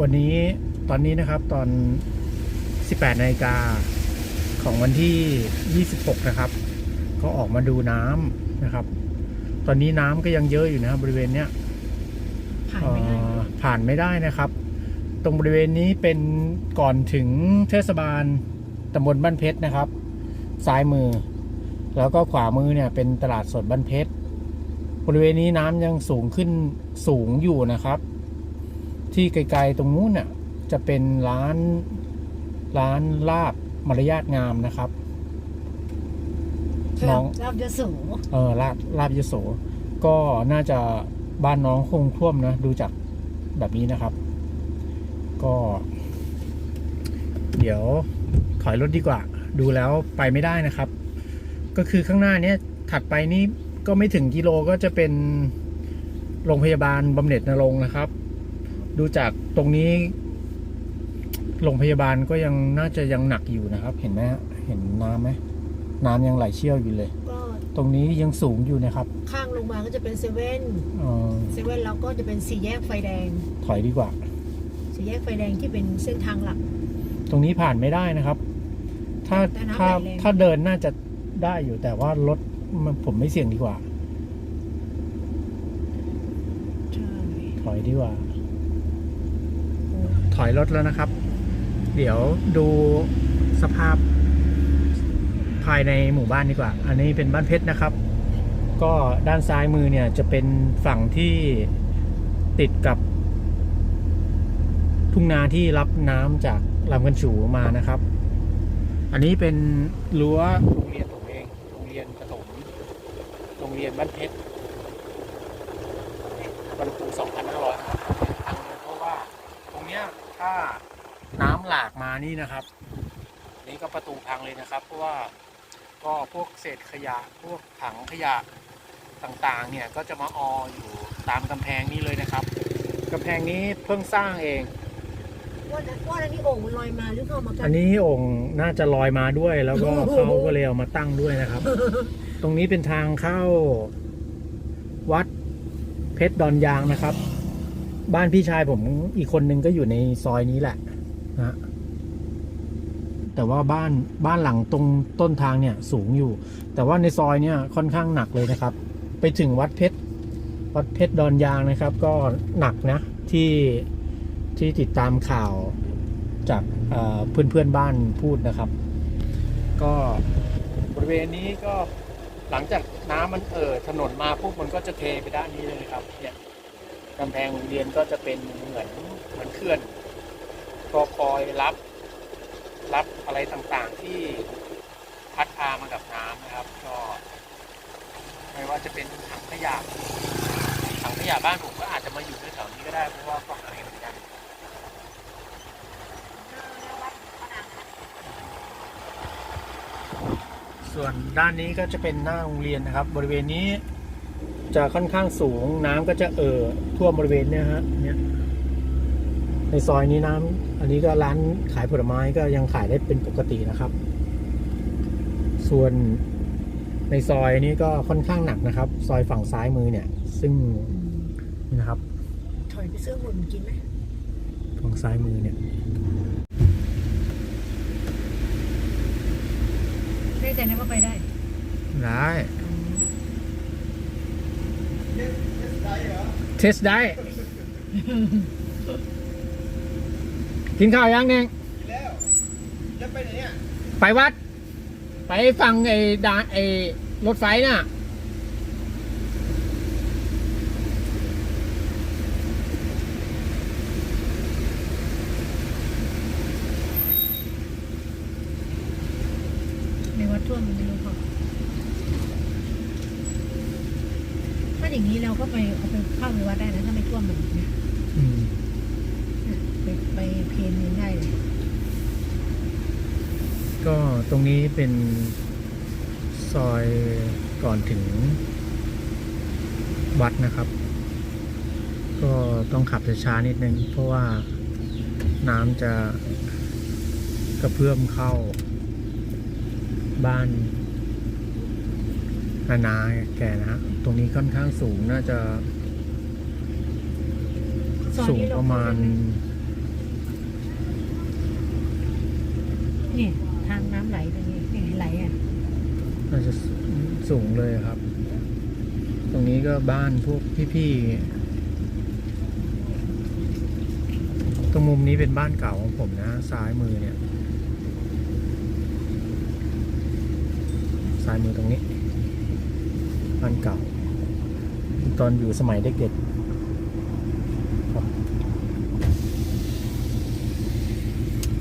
วันนี้ตอนนี้นะครับตอน 18นาฬิกาของวันที่ 26 นะครับ ก็ออกมาดูน้ำนะครับ ตอนนี้น้ำก็ยังเยอะอยู่นะครับบริเวณเนี้ยผ่านไม่ได้เอ่อผ่านไม่ได้นะครับ ตรงบริเวณนี้เป็นก่อนถึงเทศบาลตำบลบ้านเพชรนะครับ ซ้ายมือ แล้วก็ขวามือเนี่ยเป็นตลาดสดบ้านเพชรบริเวณนี้น้ำยังสูงขึ้นสูงอยู่นะครับ ที่ไกลๆตรงนู้นน่ะจะเป็นร้านร้านลาบมารยาทงามนะครับ น้องรับจะสูงเออลาบลาบยโสก็น่าจะบ้านน้องคงท่วมนะ ดูจากแบบนี้นะครับ ก็ เดี๋ยวถอยรถดีกว่า ดูแล้วไปไม่ได้นะครับ ก็คือข้างหน้าเนี้ยถัดไปนี่ก็ไม่ถึงกิโลก็จะเป็นโรงพยาบาลบำเหน็จนรงค์นะครับ ดูจากตรงนี้โรงพยาบาลก็ยังน่าจะยังหนักอยู่นะครับ เห็นไหมฮะเห็นน้ำไหมน้ำยังไหลเชี่ยวอยู่เลย ก็ตรงนี้ยังสูงอยู่นะครับข้างลงมาก็จะเป็นเซเว่นเออเซเว่นแล้วก็จะเป็นสี่แยกไฟแดง ถอยดีกว่า สี่แยกไฟแดงที่เป็นเส้นทางหลัก ตรงนี้ผ่านไม่ได้นะครับ ถ้าแต่น้ำถ้าไหลแรง ถ้าเดินน่าจะได้อยู่แต่ว่ารถมันผมไม่เสี่ยงดีกว่าใช่ถอยดีกว่า ถอยรถแล้วนะครับ เดี๋ยวดูสภาพภายในหมู่บ้านดีกว่า อันนี้เป็นบ้านเพชรนะครับ ก็ด้านซ้ายมือเนี่ยจะเป็นฝั่งที่ติดกับ ทุ่งนาที่รับน้ำจากลำกันฉูมานะครับ อันนี้เป็นรั้วโรงเรียนผมเองโรงเรียนประถมโรงเรียนบ้านเพชรวันปู2500ครับเพราะว่าตรงเนี้ย ถ้าน้ำหลากมานี่นะครับ นี่ก็ประตูพังเลยนะครับ เพราะว่าก็พวกเศษขยะพวกถังขยะต่างๆ เนี่ยก็จะมาอออยู่ตามกำแพงนี้เลยนะครับกำแพงนี้เพิ่งสร้างเองว่านั้นว่านั้นนี่โอ่งมันลอยมาหรือเข้ามากัอันนี้โองค์น่าจะลอยมาด้วย แล้วก็เขาก็เลยเอามาตั้งด้วยนะครับ ตรงนี้เป็นทางเข้า วัดเพชรดอนยางนะครับ บ้านพี่ชายผมอีกคนนึงก็อยู่ในซอยนี้แหละนะแต่ว่าบ้านบ้านหลังตรงต้นทางเนี่ยสูงอยู่ แต่ว่าในซอยเนี่ยค่อนข้างหนักเลยนะครับ ไปถึงวัดเพชรวัดเพชรดอนยางนะครับ ก็หนักนะที่ที่ติดตามข่าวจากเพื่อนเพื่อนบ้านพูดนะครับ ก็บริเวณนี้ก็หลังจากน้ำมันเอ่อถนนมาปุ๊บมันก็จะเทไปด้านนี้เลยนะครับเนี่ย กำแพงโรงเรียนก็จะเป็นเหมือนเหมือนเขื่อนก็คอยรับรับอะไรต่างๆที่พัดพามากับน้ำนะครับ ก็ไม่ว่าจะเป็นถังขยะถังขยะบ้านผมก็อาจจะมาอยู่แถวนี้ก็ได้เพราะว่าก็หายเหมือนกันส่วนด้านนี้ก็จะเป็นหน้าโรงเรียนนะครับ บริเวณนี้ จะค่อนข้างสูง น้ำก็จะเอ่อท่วมบริเวณเนี้ยฮะเนี่ยในซอยนี้น้ำอันนี้ก็ร้านขายผลไม้ก็ยังขายได้เป็นปกตินะครับ ส่วนในซอยนี้ก็ค่อนข้างหนักนะครับ ซอยฝั่งซ้ายมือเนี่ย ซึ่งนี่นะครับ ถอยไปเสื้อหุ่นกินไหมฝั่งซ้ายมือเนี่ยได้ใจนะว่าไปได้ ได้เทสได้ กินข้าวยังเนี่ยแล้ว จะไปไหนเนี่ยไปวัด ไปฟังไอ้ดาไอ้รถไฟน่ะ ในวัดท่วมมันไม่รู้พอถ้า อย่างนี้เราก็ไปเอาไปเข้าในวัดได้นะถ้าไม่ท่วมมันนะอืมไปไปเพลนยังได้เลยก็ตรงนี้เป็นซอยก่อนถึงวัดนะครับ ก็ต้องขับช้าๆนิดนึง เพราะว่าน้ำจะกระเพื่อมเข้าบ้าน นานาแก่นะฮะ ตรงนี้ค่อนข้างสูงน่าจะ สูงประมาณ นี่ทางน้ำไหลตรงนี้นี่ไหลอะ น่าจะสูงเลยครับ ตรงนี้ก็บ้านพวกพี่ๆ ตรงมุมนี้เป็นบ้านเก่าของผมนะ ซ้ายมือเนี่ย ซ้ายมือตรงนี้านเก่า ตอนอยู่สมัยเด็กๆ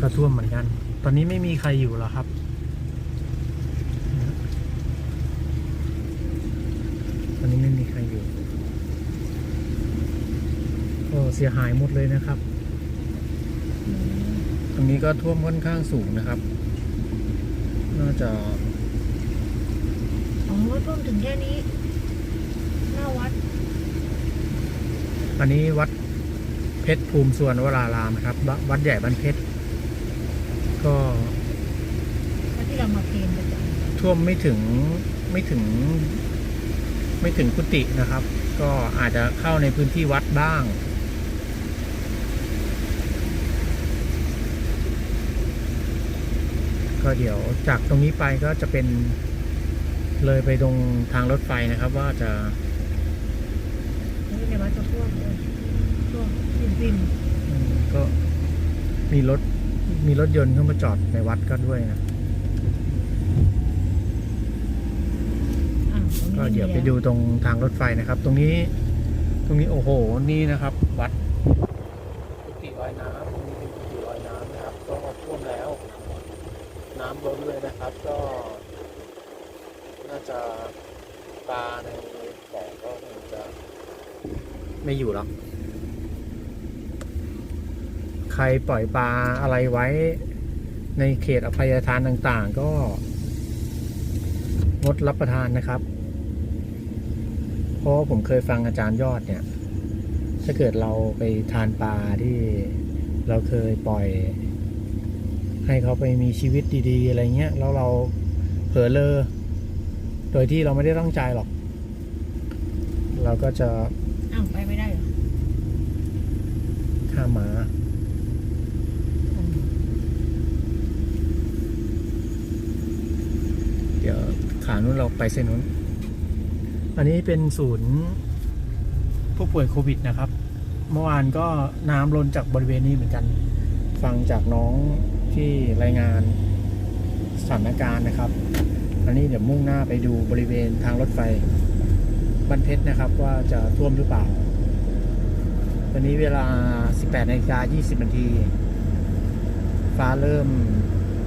ก็ท่วมเหมือนกัน ตอนนี้ไม่มีใครอยู่แล้วครับตอนนี้ไม่มีใครอยู่โอ้เสียหายหมดเลยนะครับ ตรงนี้ก็ท่วมค่อนข้างสูงนะครับ น่าจะ ท่วมถึงแค่นี้ หน้าวัด อันนี้วัดเพชรภูมิส่วนวรารามนะครับววัดใหญ่บ้านเพชรก็วัดที่เรามาเพลนประจำท่วมไม่ถึงไม่ถึง ไม่ถึงกุฏินะครับ ก็อาจจะเข้าในพื้นที่วัดบ้างก็เดี๋ยวจากตรงนี้ไปก็จะเป็น เลยไปตรงทางรถไฟนะครับว่าจะนี่ในวัดจะท่วมเลยท่วมริมริมอืมก็มีรถมีรถยนต์เข้ามาจอดในวัดก็ด้วยนะอ่าตรงนี้ก็เดี๋ยวมีไปแล้วดูตรงทางรถไฟนะครับ ตรงนี้ ตรงนี้โอ้โห นี่นะครับ วัดกุฏิลอยน้ำตรงนี้เป็นกุฏิลอยน้ำนะครับ ก็ท่วมแล้ว น้ำล้นเลยนะครับ ก็ น่าจะปลาในบ่อก็คงจะไม่อยู่แล้วใครปล่อยปลาอะไรไว้ ในเขตอภัยทานต่างๆ ก็ งดรับประทานนะครับ เพราะว่าผมเคยฟังอาจารย์ยอดเนี่ย ถ้าเกิดเราไปทานปลาที่เราเคยปล่อย ให้เขาไปมีชีวิตดี ๆ อะไรเงี้ย แล้วเราเผลอเลอ โดยที่เราไม่ได้ตั้งใจหรอก เราก็จะอ้าวไปไม่ได้เหรอฆ่าหมาอืมเดี๋ยวขานู้นเราไปเส้นนู้น อันนี้เป็นศูนย์ผู้ป่วยโควิดนะครับ เมื่อวานก็น้ำล้นจากบริเวณนี้เหมือนกัน ฟังจากน้องที่รายงานสถานการณ์นะครับ อันนี้เดี๋ยวมุ่งหน้าไปดูบริเวณทางรถไฟบ้านเพชรนะครับว่าจะท่วมหรือเปล่า ตอนนี้เวลา 18นาฬิกา20นาที ฟ้าเริ่ม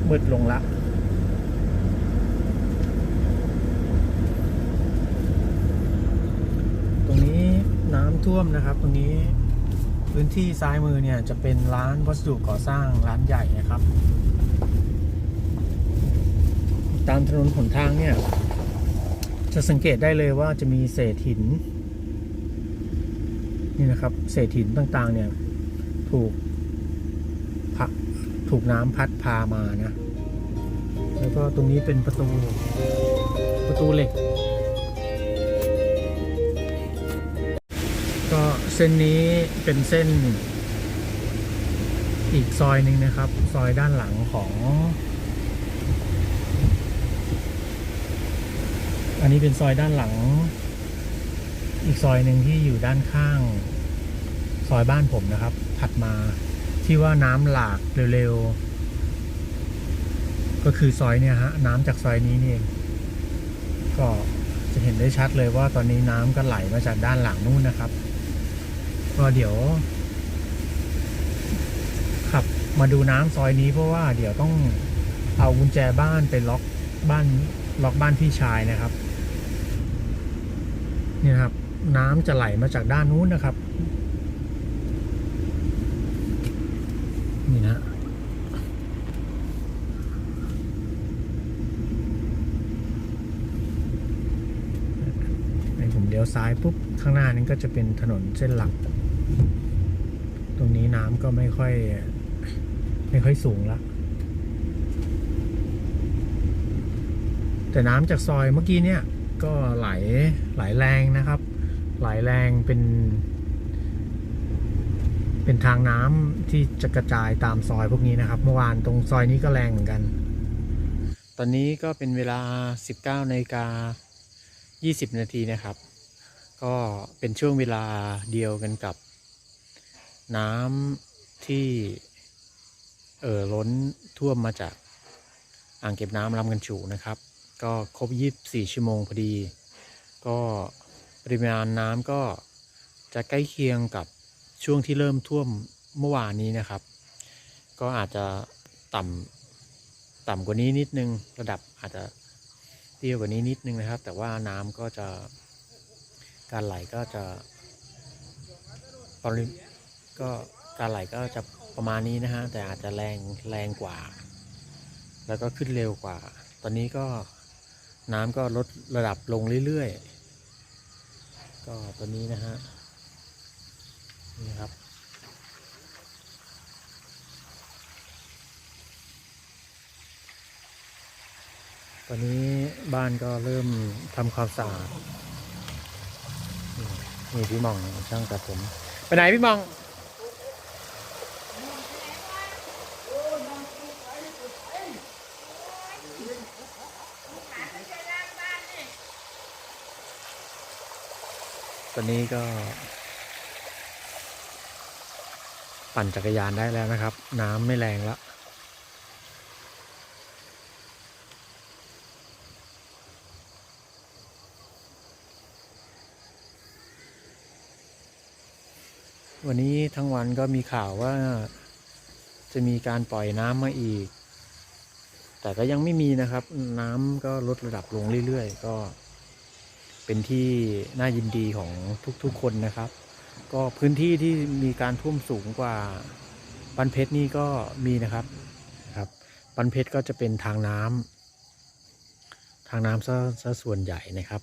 มืดลงละตรงนี้น้ำท่วมนะครับ ตรงนี้พื้นที่ซ้ายมือเนี่ยจะเป็นร้านวัสดุก่อสร้างร้านใหญ่นะครับ ตามถนนหนทางเนี่ย จะสังเกตได้เลยว่าจะมีเศษหิน นี่นะครับ เศษหินต่างๆ เนี่ย ถูกพักถูกน้ำพัดพามานะ แล้วก็ตรงนี้เป็นประตูประตูเหล็ก ก็เส้นนี้เป็นเส้นอีกซอยหนึ่งนะครับ ซอยด้านหลังของ อันนี้เป็นซอยด้านหลัง อีกซอยหนึ่งที่อยู่ด้านข้าง ซอยบ้านผมนะครับ ถัดมาที่ว่าน้ำหลากเร็วๆ ก็คือซอยเนี่ยฮะ น้ำจากซอยนี้นี่เอง ก็จะเห็นได้ชัดเลยว่าตอนนี้น้ำก็ไหลมาจากด้านหลังนู่นนะครับ ก็เดี๋ยว ขับมาดูน้ำซอยนี้เพราะว่าเดี๋ยวต้องเอากุญแจบ้านไปล็อกบ้านล็อกบ้านพี่ชายนะครับ นี่นะครับ น้ำจะไหลมาจากด้านนู้นนะครับ นี่นะในผมเลี้ยวซ้ายปุ๊บ ข้างหน้านั้ก็จะเป็นถนนเส้นหลัก ตรงนี้น้ำก็ไม่ค่อย ไม่ค่อยสูงละแต่น้ำจากซอยเมื่อกี้เนี่ย ก็ไหลไหลแรงนะครับ ไหลแรงเป็น เป็นทางน้ำที่จะกระจายตามซอยพวกนี้นะครับ เมื่อวานตรงซอยนี้ก็แรงเหมือนกัน ตอนนี้ก็เป็นเวลา 19นาฬิกา20 นาทีนะครับ ก็เป็นช่วงเวลาเดียวกันกับ น้ำที่เอ่อล้นท่วมมาจากอ่างเก็บน้ำลำกันฉูนะครับ ก็ครบ 24 ชั่วโมงพอดี ก็ปริมาณน้ำก็จะใกล้เคียงกับช่วงที่เริ่มท่วมเมื่อวานนี้นะครับ ก็อาจจะต่ำต่ำกว่านี้นิดนึง ระดับอาจจะเตี้ยกว่านี้นิดนึงนะครับ แต่ว่าน้ำก็จะการไหลก็จะปริก็การไหลก็จะประมาณนี้นะฮะแต่อาจจะแรงแรงกว่า แล้วก็ขึ้นเร็วกว่า ตอนนี้ก็ น้ำก็ลดระดับลงเรื่อยๆ ก็ตัวนี้นะฮะ นี่ครับ ตอนนี้บ้านก็เริ่มทำความสะอาด นี่พี่มองช่างตัดผม ไปไหนพี่มอง ตอนนี้ก็ ปั่นจักรยานได้แล้วนะครับ น้ำไม่แรงแล้ววันนี้ทั้งวันก็มีข่าวว่าจะมีการปล่อยน้ำมาอีก แต่ก็ยังไม่มีนะครับ น้ำก็ลดระดับลงเรื่อยๆ ก็ เป็นที่น่ายินดีของทุกๆคนนะครับ ก็พื้นที่ที่มีการท่วมสูงกว่าปันเพชรนี่ก็มีนะครับครับปันเพชรก็จะเป็นทางน้ำทางน้ำซะซะส่วนใหญ่นะครับ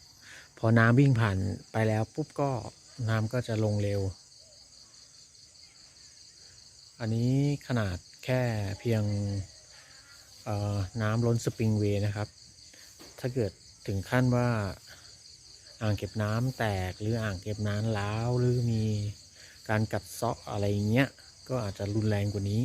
พอน้ำวิ่งผ่านไปแล้วปุ๊บก็น้ำก็จะลงเร็ว อันนี้ขนาดแค่เพียงน้ำล้นสปริงเวย์นะครับ ถ้าเกิดถึงขั้นว่า อ่างเก็บน้ำแตกหรืออ่างเก็บน้ำร้าวหรือมีการกัดเซาะอะไรเงี้ยก็อาจจะรุนแรงกว่านี้